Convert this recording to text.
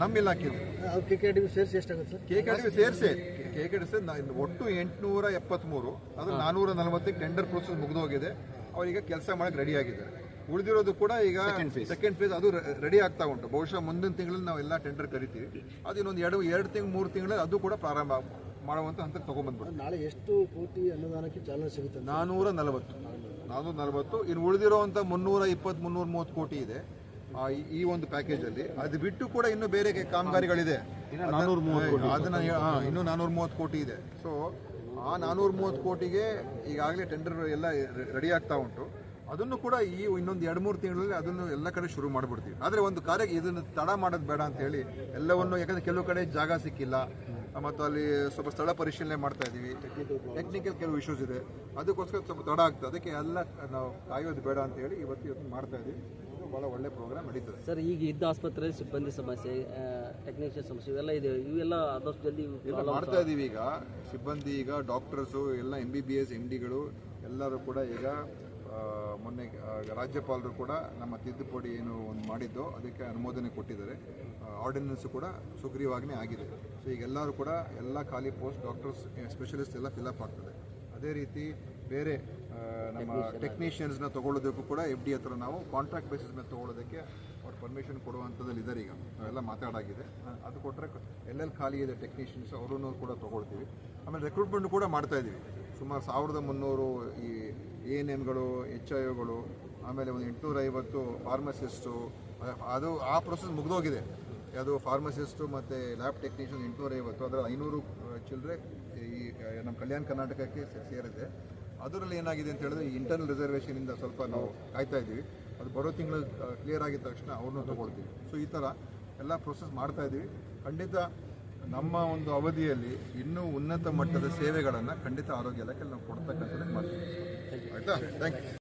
ನಮ್ಮ ಇಲಾಖೆಯಲ್ಲಿ ಕೆಕೆಡಿ K K D ಸೇರಿಸಿ ಎಷ್ಟಾಗುತ್ತೆ ಸರ್? ಕೆ ಕೆ ಡಿ ಸೇರಿಸಿ ಕೆ ಕೆ ಡಿ ಒಟ್ಟು ಎಂಟುನೂರ ಎಪ್ಪತ್ತ್ಮೂರು ಅದು ನಾನೂರ ನಲವತ್ತಕ್ಕೆ ಟೆಂಡರ್ ಪ್ರೊಸೆಸ್ ಮುಗಿದೋಗಿದೆ. ಅವರೀಗ ಕೆಲಸ ಮಾಡಕ್ಕೆ ರೆಡಿ ಆಗಿದ್ದಾರೆ. ಉಳಿದಿರೋದು ಕೂಡ ಈಗ ಸೆಕೆಂಡ್ ಫೇಸ್ ಅದು ರೆಡಿ ಆಗ್ತಾ ಉಂಟು. ಬಹುಶಃ ಮುಂದಿನ ತಿಂಗಳಲ್ಲಿ ನಾವು ಎಲ್ಲ ಟೆಂಡರ್ ಕರಿತೀವಿ. ಅದು ಇನ್ನೊಂದು ಎರಡು ಎರಡು ತಿಂಗಳು ಮೂರು ತಿಂಗಳಲ್ಲಿ ಅದು ಕೂಡ ಪ್ರಾರಂಭ ಮಾಡುವಂತ ಹಂತಕ್ಕೆ ತಗೊಂಡ್ಬಂದ್ಬಿಡ್ತೀವಿ ನಾಳೆ ಎಷ್ಟು ಕೋಟಿ ಅನುದಾನಕ್ಕೆ ಚಾಲನೆ ಸಿಗುತ್ತೆ ನಾನೂರ ನಲವತ್ತು. ನಾನೂರ ನಲವತ್ತು. ಇನ್ನು ಉಳಿದಿರುವಂಥ ಮುನ್ನೂರ ಇಪ್ಪತ್ತು ಮುನ್ನೂರ ಮೂವತ್ತು ಕೋಟಿ ಇದೆ. ಈ- ಒಂದು ಪ್ಯಾಕೇಜ್ ಅಲ್ಲಿ. ಅದು ಬಿಟ್ಟು ಕೂಡ ಇನ್ನು ಬೇರೆ ಕಾಮಗಾರಿಗಳಿದೆ. ಅದನ್ನ ಇನ್ನೂ ನಾನೂರ ಮೂವತ್ತು ಕೋಟಿ ಇದೆ. ಸೊ ಆ ನಾನೂರ ಮೂವತ್ತು ಕೋಟಿಗೆ ಈಗಾಗಲೇ ಟೆಂಡರ್ ಎಲ್ಲ ರೆಡಿ ಆಗ್ತಾ ಉಂಟು. ಅದನ್ನು ಕೂಡ ಈ ಇನ್ನೊಂದು ಎರಡು ಮೂರು ತಿಂಗಳಲ್ಲಿ ಅದನ್ನು ಎಲ್ಲ ಕಡೆ ಶುರು ಮಾಡಿಬಿಡ್ತೀವಿ. ಆದರೆ ಒಂದು ಕಾರ್ಯ ಇದನ್ನು ತಡ ಮಾಡೋದು ಬೇಡ ಅಂತ ಹೇಳಿ ಎಲ್ಲವನ್ನು ಯಾಕಂದ್ರೆ ಕೆಲವು ಕಡೆ ಜಾಗ ಸಿಕ್ಕಿಲ್ಲ. ಮತ್ತು ಅಲ್ಲಿ ಸ್ವಲ್ಪ ಸ್ಥಳ ಪರಿಶೀಲನೆ ಮಾಡ್ತಾ ಇದ್ದೀವಿ. ಟೆಕ್ನಿಕಲ್ ಕೆಲವು ಇಶ್ಯೂಸ್ ಇದೆ. ಅದಕ್ಕೋಸ್ಕರ ಸ್ವಲ್ಪ ತಡ ಆಗ್ತದೆ. ಅದಕ್ಕೆ ಎಲ್ಲ ನಾವು ಕಾಯೋದು ಬೇಡ ಅಂತ ಹೇಳಿ ಇವತ್ತು ಇವತ್ತು ಮಾಡ್ತಾ ಇದ್ದೀವಿ. ಇದು ಭಾಳ ಒಳ್ಳೆ ಪ್ರೋಗ್ರಾಮ್ ನಡೀತದೆ. ಸರ್ ಈಗ ಇದ್ದ ಆಸ್ಪತ್ರೆಯಲ್ಲಿ ಸಿಬ್ಬಂದಿ ಸಮಸ್ಯೆ ಟೆಕ್ನಿಷಿಯನ್ ಸಮಸ್ಯೆ ಇವೆಲ್ಲ ಇದೆ ಇವೆಲ್ಲ ಆದಷ್ಟು ಜಲ್ದಿ ಎಲ್ಲ ಮಾಡ್ತಾ ಇದ್ದೀವಿ ಈಗ. ಸಿಬ್ಬಂದಿ ಈಗ ಡಾಕ್ಟರ್ಸು ಎಲ್ಲ M B B S M ಡಿಗಳು ಎಲ್ಲರೂ ಕೂಡ ಈಗ ಮೊನ್ನೆ ರಾಜ್ಯಪಾಲರು ಕೂಡ ನಮ್ಮ ತಿದ್ದುಪಡಿ ಏನು ಒಂದು ಮಾಡಿದ್ದೋ ಅದಕ್ಕೆ ಅನುಮೋದನೆ ಕೊಟ್ಟಿದ್ದಾರೆ. ಆರ್ಡಿನೆನ್ಸ್ ಕೂಡ ಸುಗ್ರೀವಾಜ್ಞೆ ಆಗಿದೆ. ಸೊ ಈಗ ಎಲ್ಲರೂ ಕೂಡ ಎಲ್ಲ ಖಾಲಿ ಪೋಸ್ಟ್ ಡಾಕ್ಟರ್ಸ್ ಸ್ಪೆಷಲಿಸ್ಟ್ ಎಲ್ಲ ಫಿಲಪ್ ಆಗ್ತದೆ. ಅದೇ ರೀತಿ ಬೇರೆ ನಮ್ಮ ಟೆಕ್ನಿಷಿಯನ್ಸ್ನ ತಗೊಳ್ಳೋದಕ್ಕೂ ಕೂಡ ಎಫ್ ಡಿ ಹತ್ರ ನಾವು ಕಾಂಟ್ರಾಕ್ಟ್ ಬೇಸಿಸ್ ಮೇಲೆ ತಗೊಳ್ಳೋದಕ್ಕೆ ಅವ್ರು ಪರ್ಮಿಷನ್ ಕೊಡುವಂಥದ್ದಲ್ಲಿ ಇದ್ದಾರೆ ಈಗ. ನಾವೆಲ್ಲ ಮಾತಾಡಾಗಿದೆ. ಅದು ಕೊಟ್ಟರೆ ಎಲ್ಲೆಲ್ಲಿ ಖಾಲಿ ಇದೆ ಟೆಕ್ನಿಷಿಯನ್ಸ್ ಅವರನ್ನು ಕೂಡ ತಗೊಳ್ತೀವಿ. ಆಮೇಲೆ ರೆಕ್ರೂಟ್ಮೆಂಟ್ ಕೂಡ ಮಾಡ್ತಾ ಇದ್ದೀವಿ ಸುಮಾರು ಸಾವಿರದ ಮುನ್ನೂರು ಈ ಎ ಎನ್ ಎಮ್ಗಳು ಎಚ್ ಐ ಒಗಳು ಆಮೇಲೆ ಒಂದು ಎಂಟುನೂರ ಐವತ್ತು ಫಾರ್ಮಸಿಸ್ಟು ಅದು ಆ ಪ್ರೊಸೆಸ್ ಮುಗಿದೋಗಿದೆ. ಅದು ಫಾರ್ಮಸಿಸ್ಟು ಮತ್ತು ಲ್ಯಾಬ್ ಟೆಕ್ನಿಷಿಯನ್ ಎಂಟುನೂರ ಐವತ್ತು ಅದರ ಐನೂರು ಚಿಲ್ಲರೆ ಈ ನಮ್ಮ ಕಲ್ಯಾಣ ಕರ್ನಾಟಕಕ್ಕೆ ಸೇರಿದೆ. ಅದರಲ್ಲಿ ಏನಾಗಿದೆ ಅಂತ ಹೇಳಿದ್ರೆ ಈ ಇಂಟರ್ನಲ್ ರಿಸರ್ವೇಷನಿಂದ ಸ್ವಲ್ಪ ನಾವು ಕಾಯ್ತಾ ಇದ್ದೀವಿ. ಅದು ಬರೋ ತಿಂಗಳು ಕ್ಲಿಯರ್ ಆಗಿದ ತಕ್ಷಣ ಅವ್ರನ್ನೂ ತಗೊಳ್ತೀವಿ. ಸೊ ಈ ಥರ ಎಲ್ಲ ಪ್ರೊಸೆಸ್ ಮಾಡ್ತಾ ಇದ್ದೀವಿ. ಖಂಡಿತ ನಮ್ಮ ಒಂದು ಅವಧಿಯಲ್ಲಿ ಇನ್ನೂ ಉನ್ನತ ಮಟ್ಟದ ಸೇವೆಗಳನ್ನು ಖಂಡಿತ ಆರೋಗ್ಯ ಇಲಾಖೆಯಲ್ಲಿ ನಾವು ಕೊಡ್ತಕ್ಕಂಥದ್ದು ಮಾಡ್ತೀವಿ. ಆಯಿತಾ? Thank you